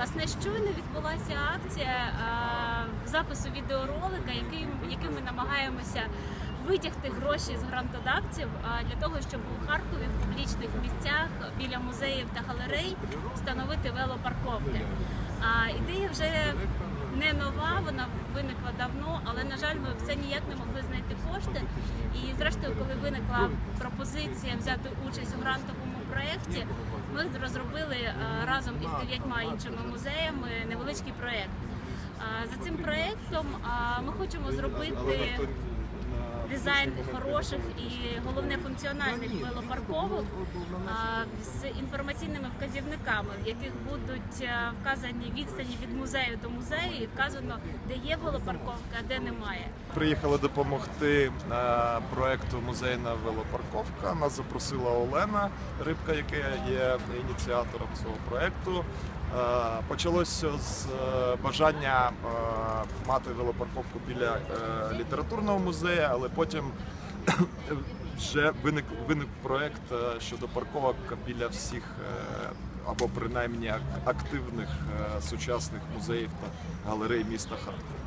Власне, щойно відбулася акція запису відеоролика, яким, яким ми намагаємося витягти гроші з грантодавців для того, щоб у Харкові в публічних місцях біля музеїв та галерей встановити велопарковки. Ідея вже не нова, вона виникла давно, але на жаль, ми все ніяк не могли знайти кошти. І зрештою, коли виникла пропозиція взяти участь у грантовому проєкті, ми розробили разом із дев'ятьма іншими музеями невеличкий проєкт. За цим проєктом ми хочемо зробити дизайн хороших і головне функціональних велопарковок з інформаційними вказівниками, в яких будуть е, вказані відстані від музею до музею, і вказано, де є велопарковка, а де немає. Приїхали допомогти е, проекту музейна велопарковка. Нас запросила Олена Рибка, яка є ініціатором цього проекту. Е, Почалося з бажання мати велопарковку біля літературного музею, але потім вже виник виник проект е, щодо парковок біля всіх е, або принаймні активних е, сучасних музеїв та галерей міста Харкова.